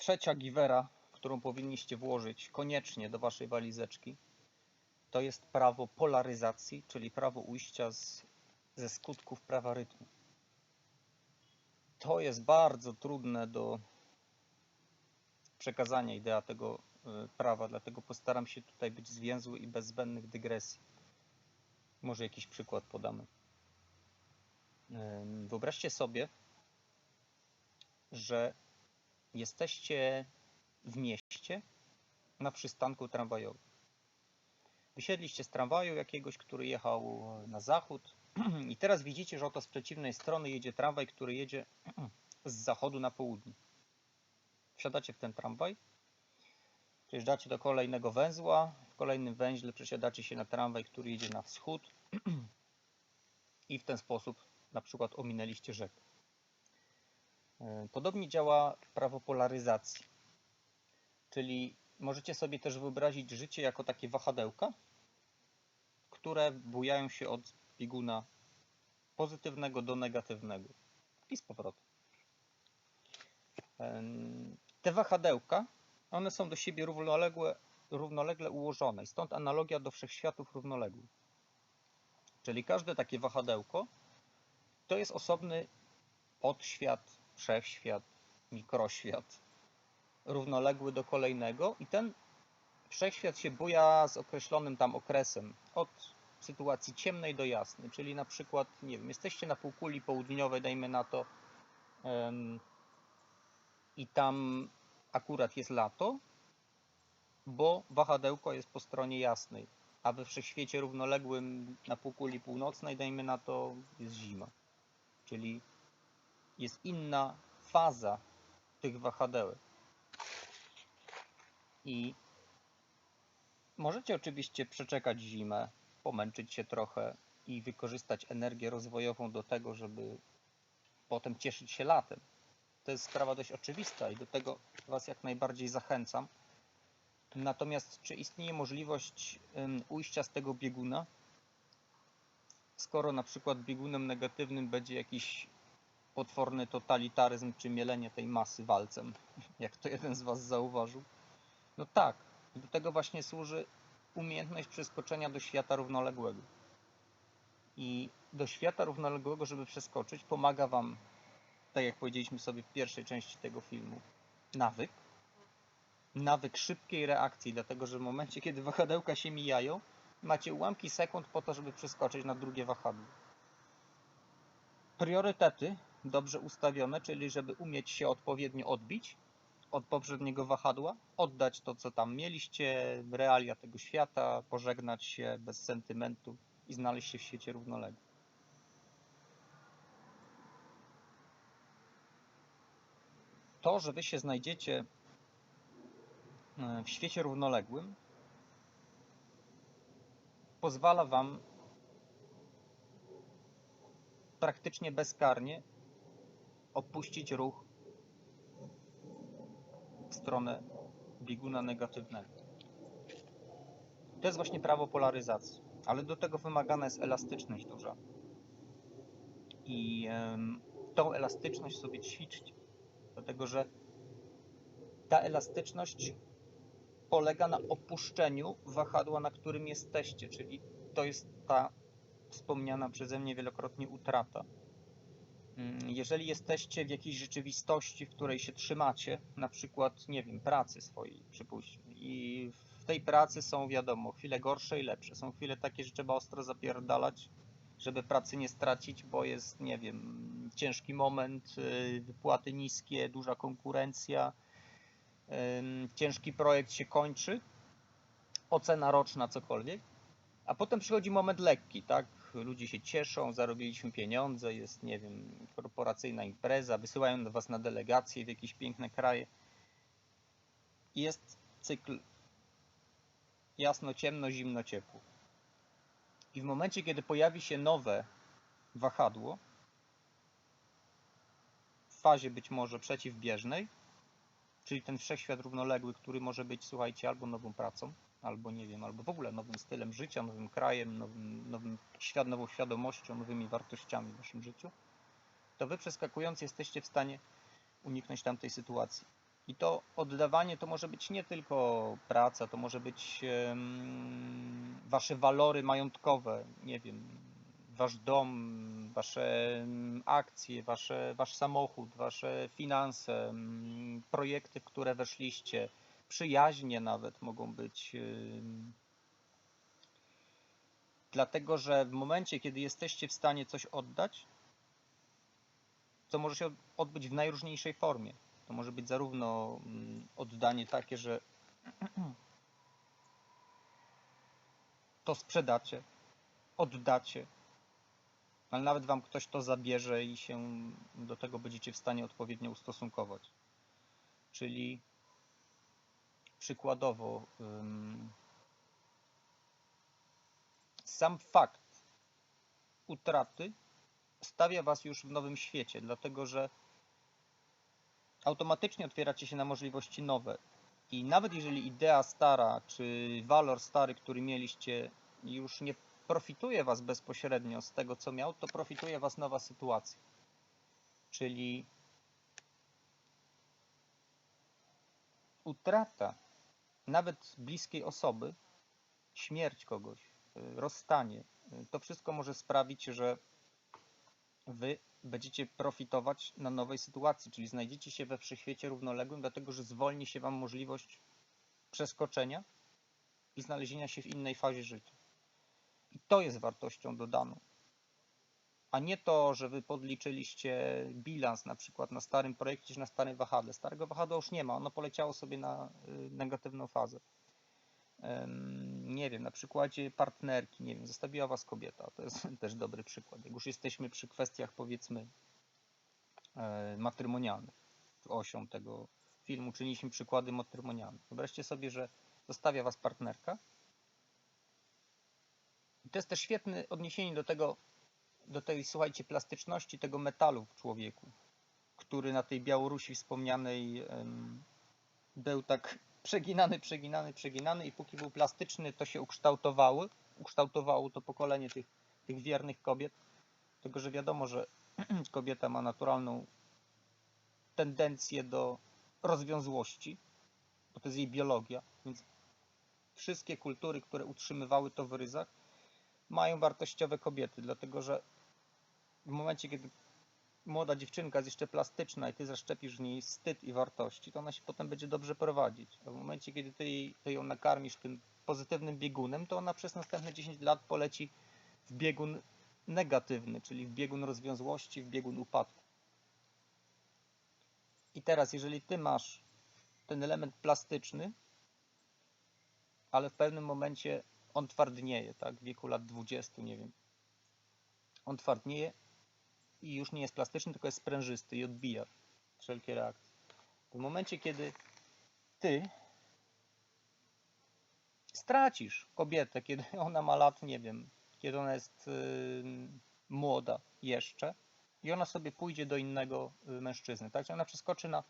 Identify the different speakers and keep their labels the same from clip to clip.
Speaker 1: trzecia giwera, którą powinniście włożyć koniecznie do waszej walizeczki, to jest prawo polaryzacji, czyli prawo ujścia z, ze skutków prawa rytmu. To jest bardzo trudne do przekazania idea tego y, prawa, dlatego postaram się tutaj być zwięzły i bez zbędnych dygresji. Może jakiś przykład podamy. Wyobraźcie sobie, że jesteście w mieście na przystanku tramwajowym. Wysiedliście z tramwaju jakiegoś, który jechał na zachód i teraz widzicie, że oto z przeciwnej strony jedzie tramwaj, który jedzie z zachodu na południe. Wsiadacie w ten tramwaj, przejeżdżacie do kolejnego węzła, w kolejnym węźle przesiadacie się na tramwaj, który jedzie na wschód i w ten sposób na przykład ominęliście rzekę. E, Podobnie działa prawo polaryzacji. Czyli możecie sobie też wyobrazić życie jako takie wahadełka, które bujają się od bieguna pozytywnego do negatywnego i z powrotem. Em, Te wahadełka, one są do siebie równoległe, równolegle ułożone stąd analogia do wszechświatów równoległych. Czyli każde takie wahadełko to jest osobny podświat, wszechświat, mikroświat, równoległy do kolejnego i ten wszechświat się buja z określonym tam okresem od sytuacji ciemnej do jasnej, czyli na przykład, nie wiem, jesteście na półkuli południowej, dajmy na to, em, i tam akurat jest lato, bo wahadełko jest po stronie jasnej, a we wszechświecie równoległym na półkuli północnej, dajmy na to, jest zima. Czyli jest inna faza tych wahadełek. I możecie oczywiście przeczekać zimę, pomęczyć się trochę i wykorzystać energię rozwojową do tego, żeby potem cieszyć się latem. To jest sprawa dość oczywista i do tego Was jak najbardziej zachęcam. Natomiast czy istnieje możliwość ujścia z tego bieguna, skoro na przykład biegunem negatywnym będzie jakiś potworny totalitaryzm czy mielenie tej masy walcem, jak to jeden z Was zauważył? No tak, do tego właśnie służy umiejętność przeskoczenia do świata równoległego. I do świata równoległego, żeby przeskoczyć, pomaga Wam, tak jak powiedzieliśmy sobie w pierwszej części tego filmu, nawyk. Nawyk szybkiej reakcji, dlatego że w momencie, kiedy wahadełka się mijają, macie ułamki sekund po to, żeby przeskoczyć na drugie wahadło. Priorytety dobrze ustawione, czyli żeby umieć się odpowiednio odbić od poprzedniego wahadła, oddać to, co tam mieliście, realia tego świata, pożegnać się bez sentymentu i znaleźć się w świecie równoległym. To, że wy się znajdziecie e, w świecie równoległym, pozwala wam praktycznie bezkarnie opuścić ruch w stronę bieguna negatywnego. To jest właśnie prawo polaryzacji, ale do tego wymagana jest elastyczność duża. I em, tą elastyczność sobie ćwiczcie, dlatego że ta elastyczność polega na opuszczeniu wahadła, na którym jesteście, czyli to jest ta wspomniana przeze mnie wielokrotnie utrata. Mm, Jeżeli jesteście w jakiejś rzeczywistości, w której się trzymacie, na przykład, nie wiem, pracy swojej, przypuśćmy, i w tej pracy są, wiadomo, chwile gorsze i lepsze. Są chwile takie, że trzeba ostro zapierdalać, żeby pracy nie stracić, bo jest, nie wiem, ciężki moment, y, wypłaty niskie, duża konkurencja, ciężki projekt się kończy, ocena roczna, cokolwiek. A potem przychodzi moment lekki, tak? Ludzie się cieszą, zarobiliśmy pieniądze, jest, nie wiem, korporacyjna impreza, wysyłają Was na delegacje w jakieś piękne kraje. Jest cykl jasno, ciemno, zimno, ciepło. I w momencie, kiedy pojawi się nowe wahadło, w fazie być może przeciwbieżnej, czyli ten wszechświat równoległy, który może być, słuchajcie, albo nową pracą, albo nie wiem, albo w ogóle nowym stylem życia, nowym krajem, nowym, nowym świat, nową świadomością, nowymi wartościami w waszym życiu, to wy przeskakując jesteście w stanie uniknąć tamtej sytuacji. I to oddawanie to może być nie tylko praca, to może być em, wasze walory majątkowe, nie wiem, wasz dom, wasze akcje, wasze, wasz samochód, wasze finanse, projekty, w które weszliście, przyjaźnie nawet mogą być. Dlatego, że w momencie, kiedy jesteście w stanie coś oddać, to może się od- odbyć w najróżniejszej formie. To może być zarówno oddanie takie, że to sprzedacie, oddacie, ale nawet wam ktoś to zabierze i się do tego będziecie w stanie odpowiednio ustosunkować. Czyli przykładowo sam fakt utraty stawia was już w nowym świecie, dlatego że automatycznie otwieracie się na możliwości nowe. I nawet jeżeli idea stara, czy walor stary, który mieliście, już nie profituje was bezpośrednio z tego, co miał, to profituje was nowa sytuacja. Czyli utrata nawet bliskiej osoby, śmierć kogoś, y, rozstanie, y, to wszystko może sprawić, że wy będziecie profitować na nowej sytuacji, czyli znajdziecie się we wszechświecie równoległym, dlatego że zwolni się wam możliwość przeskoczenia i znalezienia się w innej fazie życia. I to jest wartością dodaną. A nie to, że wy podliczyliście bilans na przykład na starym projekcie czy na starym wahadle. Starego wahadła już nie ma, ono poleciało sobie na y, negatywną fazę. Nie wiem, na przykładzie partnerki, nie wiem, zostawiła was kobieta, to jest też dobry przykład. Jak już jesteśmy przy kwestiach powiedzmy e, matrymonialnych, osią tego filmu, czyniliśmy przykłady matrymonialne. Wyobraźcie sobie, że zostawia was partnerka. I to jest też świetne odniesienie do tego, do tej, słuchajcie, plastyczności tego metalu w człowieku, który na tej Białorusi wspomnianej był tak przeginany, przeginany, przeginany i póki był plastyczny, to się ukształtowały, ukształtowało to pokolenie tych, tych wiernych kobiet, tylko że wiadomo, że kobieta ma naturalną tendencję do rozwiązłości, bo to jest jej biologia, więc wszystkie kultury, które utrzymywały to w ryzach, mają wartościowe kobiety, dlatego że w momencie, kiedy młoda dziewczynka jest jeszcze plastyczna i ty zaszczepisz w niej wstyd i wartości, to ona się potem będzie dobrze prowadzić. A w momencie, kiedy ty, jej, ty ją nakarmisz tym pozytywnym biegunem, to ona przez następne 10 lat poleci w biegun negatywny, czyli w biegun rozwiązłości, w biegun upadku. I teraz, jeżeli ty masz ten element plastyczny, ale w pewnym momencie on twardnieje, tak, w wieku lat 20, nie wiem, on twardnieje i już nie jest plastyczny, tylko jest sprężysty i odbija wszelkie reakcje. W momencie, kiedy ty stracisz kobietę, kiedy ona ma lat, nie wiem, kiedy ona jest yy, młoda jeszcze i ona sobie pójdzie do innego y, mężczyzny, tak? Czyli ona przeskoczy na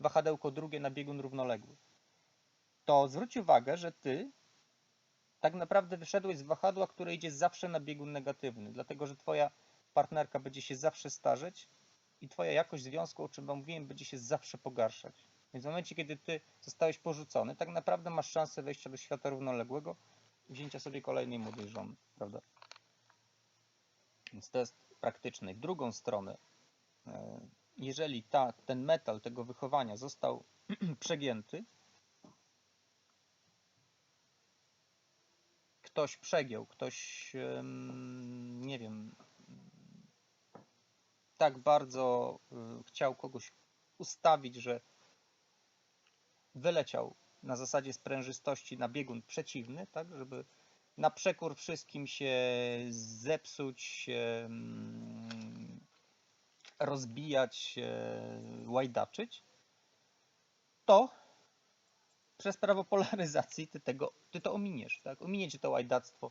Speaker 1: wahadełko drugie, na biegun równoległy. To zwróć uwagę, że ty tak naprawdę wyszedłeś z wahadła, które idzie zawsze na biegun negatywny, dlatego że twoja partnerka będzie się zawsze starzeć i twoja jakość związku, o czym mówiłem, będzie się zawsze pogarszać. Więc w momencie, kiedy ty zostałeś porzucony, tak naprawdę masz szansę wejścia do świata równoległego i wzięcia sobie kolejnej młodej żony, prawda? Więc to jest praktyczne. W drugą stronę, e, jeżeli ta, ten metal tego wychowania został przegięty, ktoś przegiął, ktoś, nie wiem, tak bardzo y, chciał kogoś ustawić, że wyleciał na zasadzie sprężystości na biegun przeciwny, tak, żeby na przekór wszystkim się zepsuć, mm, rozbijać, łajdaczyć, to przez prawo polaryzacji ty, tego, ty to ominiesz, tak? Ominie cię to łajdactwo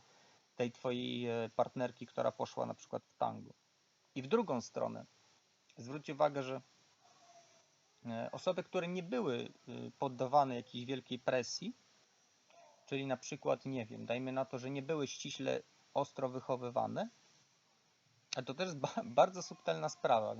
Speaker 1: tej twojej e, partnerki, która poszła na przykład w tango. I w drugą stronę zwróć uwagę, że e, osoby, które nie były y, poddawane jakiejś wielkiej presji, czyli na przykład, nie wiem, dajmy na to, że nie były ściśle ostro wychowywane, a to też jest ba- bardzo subtelna sprawa.